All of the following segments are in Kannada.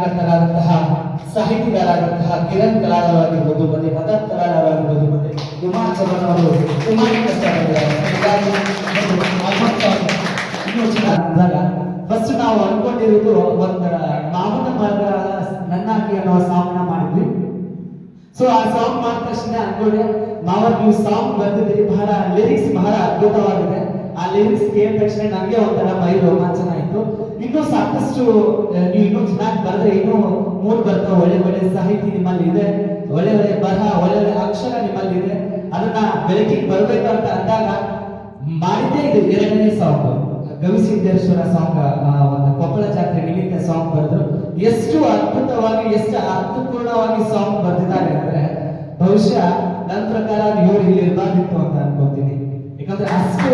ಕಾರ್ಯಕರ್ತರಾದಂತಹ ಸಾಹಿತಿಗಾರರಾದಂತಹ ಕಿರಣ್ ಕಲಾರವಾಗಿರ್ಬೋದು ಮತ್ತೆ ಮದತ್ ಕಲಾಳವ್ ಆಗಿರ್ಬೋದು ಮತ್ತೆ ಕುಮಾರ್ ಚಮನ್ ಅವರು ಕುಮಾರ್ ಫಸ್ಟ್ ನಾವು ಅನ್ಕೊಂಡಿರೋದು ಒಂದು ಮಾವನ ಮಗ ನನ್ನಾಕಿ ಅನ್ನೋ ಸಾಂಗ್ನ ಮಾಡಿದ್ವಿ. ಸೊ ಆ ಸಾಂಗ್ ಮಾಡಿದ ತಕ್ಷಣ ಅನ್ಕೊಂಡೆ ಮಾವ ನೀವು ಸಾಂಗ್ ಬಂದಿದ್ದೀರಿ ಬಹಳ ಲಿರಿಕ್ಸ್ ಬಹಳ ಅದ್ಭುತವಾಗಿದೆ. ಆ ಲಿರಿಕ್ಸ್ ಕೇಳಿದ ತಕ್ಷಣ ನನಗೆ ಒಂಥರ ಮೈ ರೋಮಾಂಚನ ಆಯ್ತು. ಇನ್ನೂ ಸಾಕಷ್ಟು ನೀವು ಇನ್ನೂ ಚೆನ್ನಾಗಿ ಬರೆದ್ರೆ ಇನ್ನೂ ಮೂರು ಬರ್ತಾವೆ. ಒಳ್ಳೆ ಒಳ್ಳೆ ಸಾಹಿತಿ ನಿಮ್ಮಲ್ಲಿ ಇದೆ. ಒಳ್ಳೆ ಒಳ್ಳೆ ಬರಹ ಒಳ್ಳೆ ಒಳ್ಳೆ ಅಕ್ಷರ ನಿಮ್ಮಲ್ಲಿ ಇದೆ. ಅದನ್ನ ಬೆಳಕಿಗೆ ಬರಬೇಕು ಅಂತ ಅಂದಾಗ ಮಾಡಿದ್ದೇ ಇದು ಎರಡನೇ ಸಾಂಗ್. ಗವಿಸಿದ್ದೇಶ್ವರ ಸಾಂಗ್ ಒಂದು ಕೊಪ್ಪಳ ಜಾತ್ರೆ ನಿಮಿತ್ತ ಸಾಂಗ್ ಬರೆದ್ರು. ಎಷ್ಟು ಅದ್ಭುತವಾಗಿ, ಎಷ್ಟು ಅರ್ಥಪೂರ್ಣವಾಗಿ ಸಾಂಗ್ ಬರೆದಿದ್ದಾರೆ ಅಂದ್ರೆ ಬಹುಶಃ ನನ್ನ ಪ್ರಕಾರ ಇವರು ಇಲ್ಲಿ ಇರಬಾರ್ದಿತ್ತು ಅಂತ ಅನ್ಕೋತೀನಿ. ಯಾಕಂದ್ರೆ ಅಷ್ಟು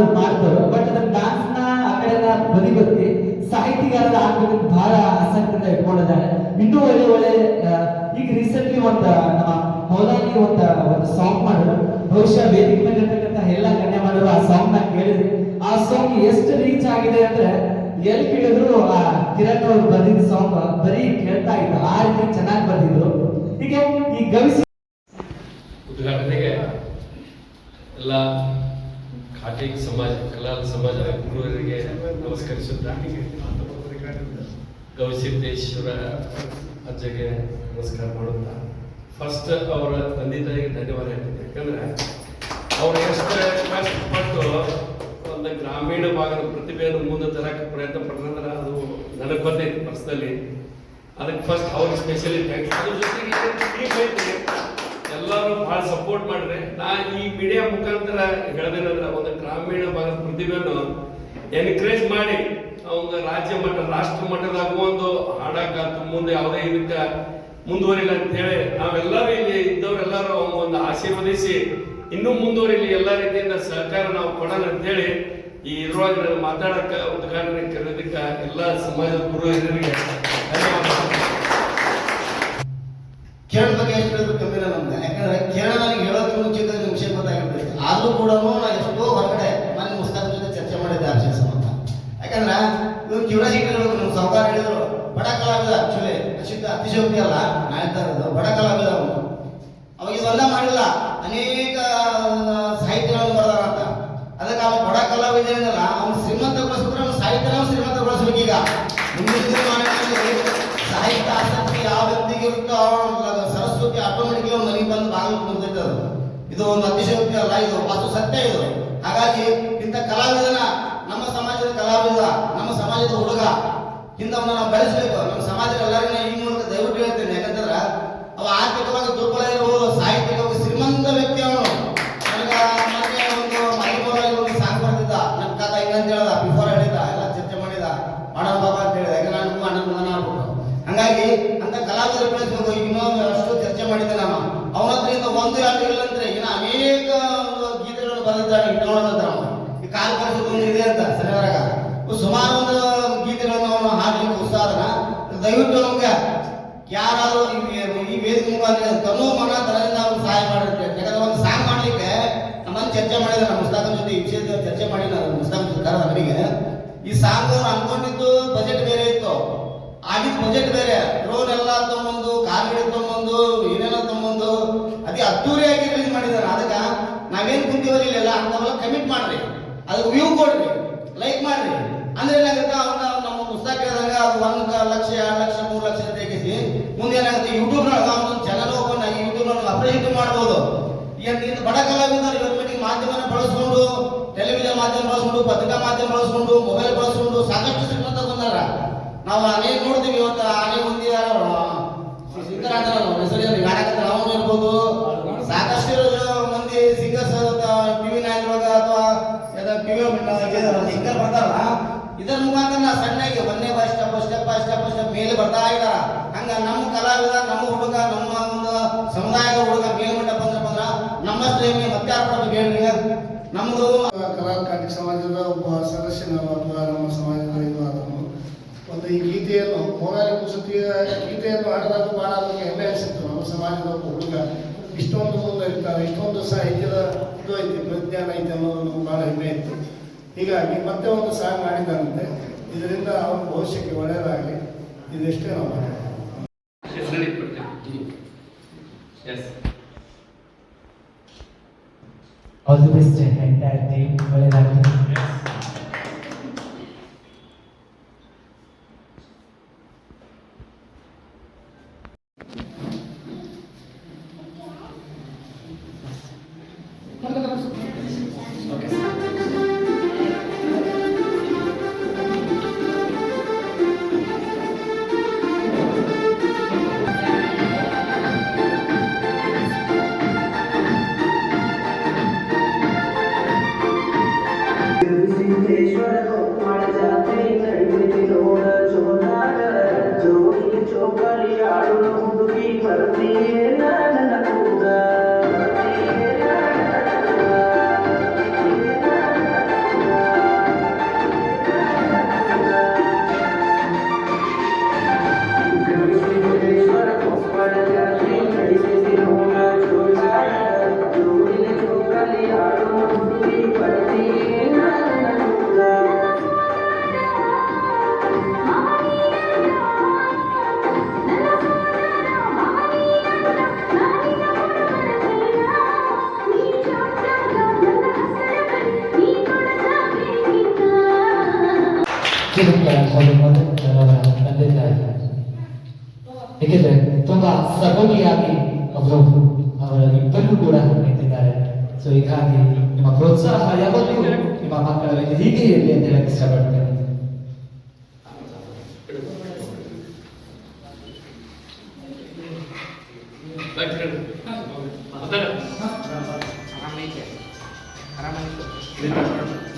ಮಾಡೋದು ಮಾಡ್ತಾರೆ ಬಟ್ ಅದನ್ನ ಡಾನ್ಸ್ನ ಆ ಕಡೆ ಬದಿಗೊತ್ತಿ ಸಾಹಿತಿಗಾರರ ಬಹಳ ಆಸಕ್ತಿಯಿಂದ ಇಟ್ಕೊಂಡಿದ್ದಾರೆ. ಇನ್ನೂ ಒಳ್ಳೆ ಒಳ್ಳೆ ಈಗ ರೀಸೆಂಟ್ಲಿ ಒಂದು ನಮ್ಮ ಹೌದಾಗಿ ಒಂದು ಒಂದು ಸಾಂಗ್ ಮಾಡಿದ್ರು. ಬಹುಶಃ ವೇದಿಕೆ ಮೇಲೆ ಇರ್ತಕ್ಕಂಥ ಎಲ್ಲ ಗಣ್ಯ ಮಾಡಿದ್ರು ಆ ಸಾಂಗ್ನ ಕೇಳಿದ್ರಿ. ಆ ಸಾಂಗ್ ಎಷ್ಟು ರೀಚ್ ಆಗಿದೆ ಅಂದ್ರೆ ಎಲ್ಲಿ ಕೇಳಿದ್ರು ಆ ಕಿರಣ್ ಅವ್ರು ಬರೆದಿದ್ದ ಸಾಂಗ್ ಬರೀ ಕೇಳ್ತಾ ಇತ್ತು ಆ ರೀತಿ ಚೆನ್ನಾಗಿ ಬರೆದಿದ್ರು. ಹೀಗೆ ಈ ಗವಿಸಿ ಉದ್ಘಾಟನೆಗೆ ಎಲ್ಲ ಖಾಟಿ ಸಮಾಜ ಕಲಾ ಸಮಾಜದ ಗುರುವರಿಗೆ ನಮಸ್ಕರಿಸುತ್ತಾ ಗವಿಸಿದ್ದೇಶ್ವರ ಅಜ್ಜಗೆ ನಮಸ್ಕಾರ ಮಾಡುತ್ತಾ. ಫಸ್ಟ್ ಅವರ ತಂದೆ ತಾಯಿಗೆ ಧನ್ಯವಾದ ಹೇಳ್ತೀನಿ. ಯಾಕಂದ್ರೆ ಅವ್ರು ಎಷ್ಟು ಕಷ್ಟಪಟ್ಟು ಒಂದು ಗ್ರಾಮೀಣ ಭಾಗದ ಪ್ರತಿಭೆಯನ್ನು ಮುಂದೆ ತರಕ್ಕೆ ಪ್ರಯತ್ನ ಪಡ್ತಂದ್ರೆ ಅದು ನನಗೆ ಬಂದೈತಿ ಪರ್ಸ್ನಲಿ ಅದಕ್ಕೆ ಫಸ್ಟ್ ಅವ್ರಿಗೆ ಸ್ಪೆಷಲಿ ಥ್ಯಾಂಕ್ಸ್ ಅದ್ರ ಜೊತೆಗೆ. ಎಲ್ಲರೂ ಬಹಳ ಸಪೋರ್ಟ್ ಮಾಡ್ರಿ. ನಾ ಈ ಮೀಡಿಯಾ ಮುಖಾಂತರ ಹೇಳ್ದೇನಂದ್ರೆ ಒಂದು ಗ್ರಾಮೀಣ ಭಾಗದ ಪ್ರತಿಭೆಯನ್ನು ಎನ್ಕರೇಜ್ ಮಾಡಿ ಅವಂಗ ರಾಜ್ಯ ಮಟ್ಟ, ರಾಷ್ಟ್ರ ಮಟ್ಟದಾಗ ಒಂದು ಹಾಡಾಕಾತು ಮುಂದೆ ಯಾವುದೇ ಇದಕ್ಕೆ ಮುಂದುವರಿಲ್ಲ ಅಂತ ಹೇಳಿ ನಾವೆಲ್ಲರೂ ಇಲ್ಲಿ ಇದ್ದವರೆಲ್ಲರೂ ಒಂದು ಆಶೀರ್ವದಿಸಿ ಇನ್ನೂ ಮುಂದುವರಿಲಿ ಎಲ್ಲ ರೀತಿಯಿಂದ ಸಹಕಾರ ನಾವು ಕೊಡೋಣ ಅಂತ ಹೇಳಿ ಈ ಇದ್ರೊಳಗೆ ನಾನು ಮಾತಾಡಕ್ಕ ಉದ್ಘಾಟನೆ ಕರೆದಿಕ್ಕ ಎಲ್ಲ ಸಮಾಜದ ಗುರು ಧನ್ಯವಾದ ಕಿರಣ್ ಬಗ್ಗೆ ಎಷ್ಟು ಹೇಳಿದ್ರು ಕಮ್ಮಿನ ನಮ್ಗೆ ಯಾಕಂದ್ರೆ ಕಿರಣ್ ನನಗೆ ಹೇಳೋಕೆ ಮುಂಚಿತ ವಿಷಯ ಗೊತ್ತಾಗಿರ್ತೈತೆ ಆದ್ರೂ ಕೂಡ ನಾ ಎಷ್ಟೋ ಹೊರಗಡೆ ನನ್ನ ಮುಸ್ತಾಕ್ ಜೊತೆ ಚರ್ಚೆ ಮಾಡಿದ್ದೆ ಆ ವಿಷಯ ಸಂಬಂಧ ಯಾಕಂದ್ರೆ ಇವ್ರು ಕ್ಯೂರಿಯಾಸಿಟಿ ಹೇಳಬೇಕು ನಮ್ಮ ಸಾವುಕಾರ ಹೇಳಿದ್ರು, ಬಡ ಕಲಾವಿದ ಆಕ್ಚುಲಿ ಅಶಿದ್ಧ ಅತಿಶಯೋಕ್ತಿ ಅಲ್ಲ ನಾ ಬಡ ಕಲಾವಿದ ಅವನು. ಅವಾಗ ಇದೆಲ್ಲ ಮಾಡಿಲ್ಲ, ಅನೇಕ ಸಾಹಿತ್ಯಗಳನ್ನು ಬರ್ದಾರ ಅಂತ. ಅದಕ್ಕೆ ಅವನು ಬಡ ಕಲಾವಿದ ಏನಲ್ಲ, ಅವನು ಶ್ರೀಮಂತಗೊಳಿಸಿದ್ರೆ ಅವನು ಸಾಹಿತ್ಯನ ಅವ್ನು ಶ್ರೀಮಂತಗೊಳಿಸ್ಬೇಕೀಗ. ಮುಂದಿನ ಸಾಹಿತ್ಯ ಆಸಕ್ತಿ ಯಾವ ವ್ಯಕ್ತಿಗೆ ಇರುತ್ತೋ ಅವನು ಸರಸ್ವತಿ ಆಟೋಮೆಟಿಕ್ಲಿ ಅವ್ನ ಮನೆಗೆ ಬಂದು ಬಾಗಿಲು ಅದು ಇದು ಒಂದು ಅತಿಶಯೋಕ್ತಿ ಅಲ್ಲ, ಇದು ವಾಸ್ತು ಸತ್ಯ ಇದು. ಹಾಗಾಗಿ ಇಂಥ ಕಲಾವಿದನ ನಮ್ಮ ಸಮಾಜದ ಕಲಾವಿದ ನಮ್ಮ ಸಮಾಜದ ಹುಡುಗ ಇಂಥವನ್ನ ನಾವು ಬೆಳೆಸಬೇಕು. ನಮ್ಮ ಸಮಾಜದ ಎಲ್ಲರಿಗೂ ಈ ಮೂಲಕ ದಯವಿಟ್ಟು ಹೇಳ್ತೇನೆ. ಯಾಕಂತಂದ್ರೆ ಅವ ಆರ್ಥಿಕವಾಗಿ ದುರ್ಬಲ ಇರಬಹುದು ಸಾಹಿತ್ಯಿಕವಾಗಿ ಶ್ರೀಮಂತ ವ್ಯಕ್ತಿ ಅವನು. ನನಗೆ ಒಂದು ಮೈಮೂರಲ್ಲಿ ಒಂದು ಸಾಂಗ್ ಬರ್ತಿದ್ದ. ನನ್ನ ಕಾಲ ಹಿಂಗಂತ ಹೇಳ್ದ ಬಿಫೋರ್ ಹೇಳಿದ ಎಲ್ಲ ಚರ್ಚೆ ಮಾಡಿದ. ಮಾಡೋಣ ಬಾಬಾ ಅಂತ ಹೇಳಿದ. ಯಾಕಂದ್ರೆ ನಾನು ಅಣ್ಣನ ಮಗನ ಆಗ್ಬಿಟ್ಟು. ಹಂಗಾಗಿ ಅಂತ ಕಲಾವಿದರ ಬೆಳೆಸಬೇಕು. ಇನ್ನೊಂದು ಅಷ್ಟು ಚರ್ಚೆ ಮಾಡಿದ್ದೆ ನಾನು. ಅವನ ಹತ್ರದಿಂದ ಒಂದು ಎರಡು ಇಲ್ಲಂದ್ರೆ ಇನ್ನು ಅನೇಕ ಒಂದು ಗೀತೆಗಳನ್ನು ಬರೆದಿದ್ದಾನೆ ಇಟ್ಕೊಳ್ಳೋದಂತ ಅವನು ಈ ಕಾಲು ಪರಿಸ್ಥಿತಿ ಒಂದು ಇದೆ ಅಂತ ಸರಿಯಾಗ ಸುಮಾರು ಒಂದು ಹಾಡ್ಲಿಕ್ಕೆ ಉತ್ಸಾಹನ ದಯವಿಟ್ಟು ನಮ್ಗೆ ಯಾರಾದ್ರೂ ಈ ವೇದಿಕೆ ಮುಖಾಂತರ ತನ್ನೋ ಮನ ತನದಿಂದ ಅವ್ರು ಸಹಾಯ ಮಾಡಿರ್ತಾರೆ ಯಾಕಂದ್ರೆ ಒಂದು ಸಾಂಗ್ ಮಾಡ್ಲಿಕ್ಕೆ ನಮ್ಮನ್ನು ಚರ್ಚೆ ಮಾಡಿದ ನಮ್ಮ ಜೊತೆ ಈ ವಿಷಯದ ಚರ್ಚೆ ಮಾಡಿ ನಾನು ಮುಸ್ತಾಕನ್ ಜೊತೆ ಈ ಸಾಂಗ್ ಅವ್ರು ಅನ್ಕೊಂಡಿದ್ದು ಬಜೆಟ್ ಬೇರೆ ಇತ್ತು. ಆಗಿದ್ದ ಬಜೆಟ್ ಬೇರೆ. ಡ್ರೋನ್ ಎಲ್ಲ ತಗೊಂಬಂದು ಕಾರ್ಮಿಡಿ ತಗೊಂಬಂದು ಏನೆಲ್ಲ ತಗೊಂಬಂದು, ಅದೇ ಅದ್ದೂರಿಯಾಗಿ ರಿಲೀಸ್ ಮಾಡಿದಾರೆ ಅದಕ್ಕೆ ನಾವೇನ್ ಕುಂತೀವಲ್ಲ ಇಲ್ಲೆಲ್ಲ ಅಂತವೆಲ್ಲ ಕಮಿಟ್ ಮಾಡ್ರಿ. ಅದಕ್ಕೆ ವ್ಯೂ ಕೊಡ್ರಿ. ಲೈಕ್ ಮಾಡ್ರಿ. ಅಂದ್ರೆ ಏನಾಗುತ್ತೆ? ಅವ್ರನ್ನ ನಮ್ಮ ಪುಸ್ತಕ ಹೇಳಿದಾಗ ಅದು ಒಂದು ಲಕ್ಷ, ಎರಡು ಲಕ್ಷ, ಮೂರು ಲಕ್ಷ ತೆಗಿಸಿ ಮುಂದೆ ಏನಾಗುತ್ತೆ ಯೂಟ್ಯೂಬ್ ಒಂದು ಚಾನಲ್ ಓಪನ್ ಆಗಿ ಯೂಟ್ಯೂಬ್ ಅಪ್ಡೇಟ್ ಮಾಡ್ಬೋದು. ಈಗ ಬಡ ಕಲಾವಿದರು ಇವತ್ತು ಮಟ್ಟಿಗೆ ಮಾಧ್ಯಮನ ಬಳಸ್ಕೊಂಡು ಟೆಲಿವಿಷನ್ ಮಾಧ್ಯಮ ಬಳಸ್ಕೊಂಡು, ಪತ್ರಿಕಾ ಮಾಧ್ಯಮ ಬಳಸ್ಕೊಂಡು ಮೊಬೈಲ್ ಬಳಸ್ಕೊಂಡು ಸಾಕಷ್ಟು ಶ್ರೀಮಂತ ಬಂದಾರ ನಾವು ಅನೇಕ ನೋಡ್ತೀವಿ ಇವತ್ತು ಆನೆ ಮಂದಿ ಹೆಸರು ಗಾಡಕತ್ತಾರ ನಾವು ಇರ್ಬೋದು ಸಾಕಷ್ಟು ಮಂದಿ ಸಿಂಗರ್ಸ್ ಟಿವಿ ನೈನ್ ಒಳಗ ಅಥವಾ ಸಿಂಗರ್ ಬರ್ತಾರಲ್ಲ. ಇದರ ಮುಖಾಂತರ ನಾ ಸಣ್ಣಗೆ ಒಂದೇ by step step step step ಮೇಲೆ ಬರ್ತಾ ಇದ್ದಾರ ಹಂಗ ನಮ್ಮ ಕಲಾವಿದ, ನಮ್ಮ ಹುಡುಗ, ನಮ್ಮ ಒಂದು ಸಮುದಾಯದ ಹುಡುಗ, ಮೇಲ್ಮಟ್ಟ ಬಂದ್ರಪ್ಪ ಅಂದ್ರ ನಮ್ಮ ಸ್ಟ್ರೀಮಿ ಮತ್ತೆ ಬಗ್ಗೆ ಹೇಳ್ರಿ ನಮ್ದು ಕಲಾ ಕಾರ್ಮಿಕ ಸಮಾಜದ ಒಬ್ಬ ಸದಸ್ಯನ ಅಥವಾ ನಮ್ಮ ಸಮಾಜದ ಇದು ಆದ್ರು ಒಂದು ಈ ಗೀತೆಯನ್ನು ಮೊಗಾಲಿ ಕುಸತಿಯ ಗೀತೆಯನ್ನು ಹಾಡಿದಾಗ ಬಹಳ ಅದಕ್ಕೆ ಹೆಮ್ಮೆ ಅನಿಸಿತ್ತು ನಮ್ಮ ಸಮಾಜದ ಒಬ್ಬ ಹುಡುಗ ಇಷ್ಟೊಂದು ಮುಂದೆ ಇರ್ತಾರೆ ಇಷ್ಟೊಂದು ಸಾಹಿತ್ಯದ ಇದು ಐತಿ, ಪ್ರಜ್ಞಾನ ಐತೆ ಅನ್ನೋದು ಹೀಗಾಗಿ ಮತ್ತೆ ಒಂದು ಸಾಂಗ್ ಮಾಡಿದಂತೆ ಇದರಿಂದ ಅವರ ಭವಿಷ್ಯಕ್ಕೆ ಒಳ್ಳೆಯದಾಗಲಿ. ಇದೆಷ್ಟೇ ನಾವು ಮಾಡಿದ್ದೇವೆ all the best entire team ಒಳ್ಳೆಯದಾಗಲಿ ಕಿರುಕುಳ ಕೊಡು ಮೊದಲವರ ತಂದೆ ತಾಯಿ ಏಕೆಂದರೆ ತುಂಬಾ ಸಬೂಗಿಯಾಗಿ ಅವರು ಅವರ ಇಬ್ಬರು ಕೂಡ ನಿಂತಿದ್ದಾರೆ ಸೊ ಹೀಗಾಗಿ ನಿಮ್ಮ ಪ್ರೋತ್ಸಾಹ ಯಾವತ್ತೂ ನಿಮ್ಮ ಮಕ್ಕಳ ಮೇಲೆ ಹೀಗೆ ಇರಲಿ ಅಂತ ಹೇಳಕ್ ಇಷ್ಟಪಡ್ತೇನೆ ಆರಾಮೈತೆ